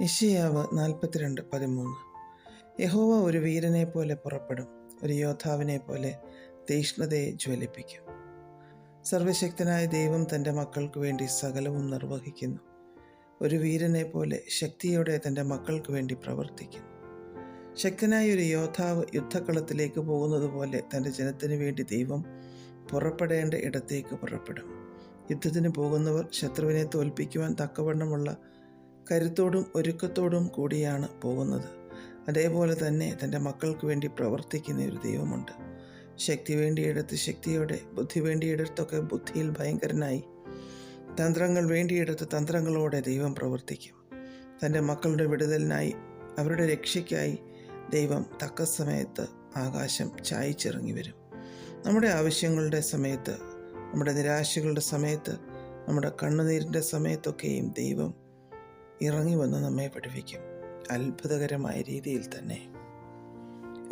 ഇഷയാവ് നാൽപ്പത്തിരണ്ട് പതിമൂന്ന്. യഹോവ ഒരു വീരനെ പോലെ പുറപ്പെടും ഒരു യോദ്ധാവിനെ പോലെ തീഷ്ണതയെ ജ്വലിപ്പിക്കും. സർവശക്തനായ ദൈവം തന്റെ മക്കൾക്ക് വേണ്ടി സകലവും നിർവഹിക്കുന്നു. ഒരു വീരനെ പോലെ ശക്തിയോടെ തന്റെ മക്കൾക്ക് വേണ്ടി പ്രവർത്തിക്കുന്നു. ശക്തനായ ഒരു യോദ്ധാവ് യുദ്ധക്കളത്തിലേക്ക് പോകുന്നത് പോലെ തന്റെ ജനത്തിന് വേണ്ടി ദൈവം പുറപ്പെടേണ്ട ഇടത്തേക്ക് പുറപ്പെടും. യുദ്ധത്തിന് പോകുന്നവർ ശത്രുവിനെ തോൽപ്പിക്കുവാൻ തക്കവണ്ണമുള്ള കരുത്തോടും ഒരുക്കത്തോടും കൂടിയാണ് പോകുന്നത്. അതേപോലെ തന്നെ തന്റെ മക്കൾക്ക് വേണ്ടി പ്രവർത്തിക്കുന്ന ഒരു ദൈവമുണ്ട്. ശക്തി വേണ്ടിയെടുത്ത് ശക്തിയോടെ ബുദ്ധി വേണ്ടിയെടുത്തൊക്കെ ബുദ്ധിയിൽ ഭയങ്കരനായി. തന്ത്രങ്ങൾ വേണ്ടിയെടുത്ത് തന്ത്രങ്ങളോടെ ദൈവം പ്രവർത്തിക്കും. തന്റെ മക്കളുടെ വിടുതലിനായി അവരുടെ രക്ഷയ്ക്കായി ദൈവം തക്ക സമയത്ത് ആകാശം ചായച്ചിറങ്ങി വരും. നമ്മുടെ ആവശ്യങ്ങളുടെ സമയത്ത് നമ്മുടെ നിരാശകളുടെ സമയത്ത് നമ്മുടെ കണ്ണുനീരിന്റെ സമയത്തൊക്കെയും ദൈവം ഇറങ്ങി വന്ന് നമ്മെ പഠിപ്പിക്കും. അത്ഭുതകരമായ രീതിയിൽ തന്നെ.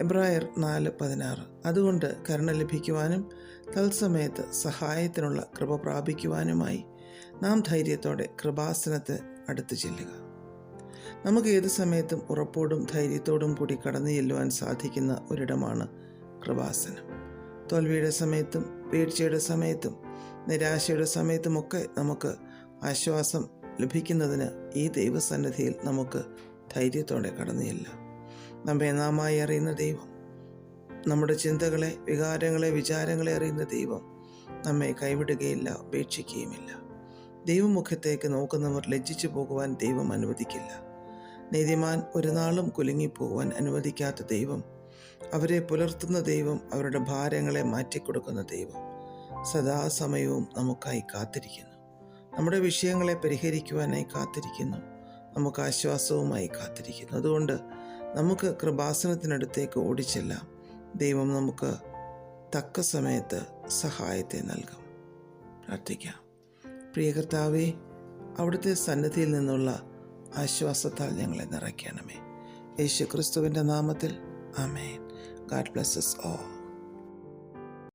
എബ്രായർ നാല് പതിനാറ്. അതുകൊണ്ട് കരുണ ലഭിക്കുവാനും തത്സമയത്ത് സഹായത്തിനുള്ള കൃപ പ്രാപിക്കുവാനുമായി നാം ധൈര്യത്തോടെ കൃപാസനത്തെ അടുത്തു ചെല്ലുക. നമുക്ക് ഏത് സമയത്തും ഉറപ്പോടും ധൈര്യത്തോടും കൂടി കടന്നു ചെല്ലുവാൻ സാധിക്കുന്ന ഒരിടമാണ് കൃപാസനം. തോൽവിയുടെ സമയത്തും വീഴ്ചയുടെ സമയത്തും നിരാശയുടെ സമയത്തുമൊക്കെ നമുക്ക് ആശ്വാസം ലഭിക്കുന്നതിന് ഈ ദൈവസന്നിധിയിൽ നമുക്ക് ധൈര്യത്തോടെ കടന്നില്ല. നമ്മെ നാമായി അറിയുന്ന ദൈവം നമ്മുടെ ചിന്തകളെ വികാരങ്ങളെ വിചാരങ്ങളെ അറിയുന്ന ദൈവം നമ്മെ കൈവിടുകയില്ല ഉപേക്ഷിക്കുകയുമില്ല. ദൈവമുഖത്തേക്ക് നോക്കുന്നവർ ലജ്ജിച്ചു പോകുവാൻ ദൈവം അനുവദിക്കില്ല. നീതിമാൻ ഒരു നാളും കുലുങ്ങിപ്പോകുവാൻ അനുവദിക്കാത്ത ദൈവം അവരെ പുലർത്തുന്ന ദൈവം അവരുടെ ഭാരങ്ങളെ മാറ്റിക്കൊടുക്കുന്ന ദൈവം സദാസമയവും നമുക്കായി കാത്തിരിക്കുന്നു. നമ്മുടെ വിഷയങ്ങളെ പരിഹരിക്കുവാനായി കാത്തിരിക്കുന്നു. നമുക്ക് ആശ്വാസവുമായി കാത്തിരിക്കുന്നു. അതുകൊണ്ട് നമുക്ക് കൃപാസനത്തിനടുത്തേക്ക് ഓടിച്ചെല്ലാം. ദൈവം നമുക്ക് തക്ക സമയത്ത് സഹായത്തെ നൽകും. പ്രാർത്ഥിക്കാം. പ്രിയ കർത്താവേ അവിടുത്തെ സന്നദ്ധിയിൽ നിന്നുള്ള ആശ്വാസത്താൽ ഞങ്ങളെ നിറയ്ക്കണമേ. യേശു ക്രിസ്തുവിന്റെ നാമത്തിൽ ആമേൻ. ഗാഡ് ബ്ലസ്സസ് ഓ